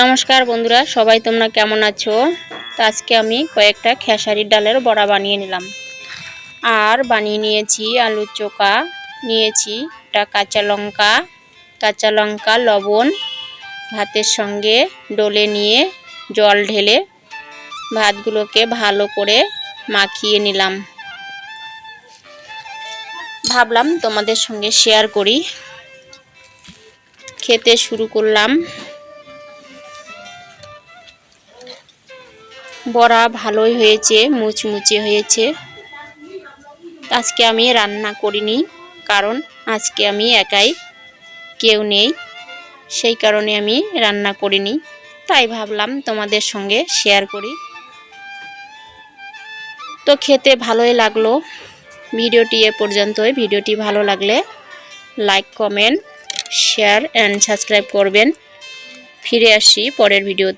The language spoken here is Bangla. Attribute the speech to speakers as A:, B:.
A: নমস্কার বন্ধুরা, সবাই তোমরা কেমন আছো? তো আজকে আমি কয়েকটা খেসারির ডালের বড়া বানিয়ে নিলাম। আর বানিয়ে নিয়েছি আলুর চোকা নিয়েছি একটা কাঁচা লঙ্কা কাঁচা লঙ্কা, লবণ, ভাতের সঙ্গে ডলে নিয়ে জল ঢেলে ভাতগুলোকে ভালো করে মাখিয়ে নিলাম। ভাবলাম তোমাদের সঙ্গে শেয়ার করি। খেতে শুরু করলাম। বড়া ভালোই হয়েছে, মুচমুচে হয়েছে। আজকে আমি রান্না করিনি, কারণ আজকে আমি একাই কেউ নেই, সেই কারণে আমি রান্না করিনি। তাই ভাবলাম তোমাদের সঙ্গে শেয়ার করি। তো খেতে ভালোই লাগল। ভিডিওটি এ পর্যন্তই। ভিডিওটি ভালো লাগলে like comment share and subscribe করবেন। ফিরে আসি পরের ভিডিওতে।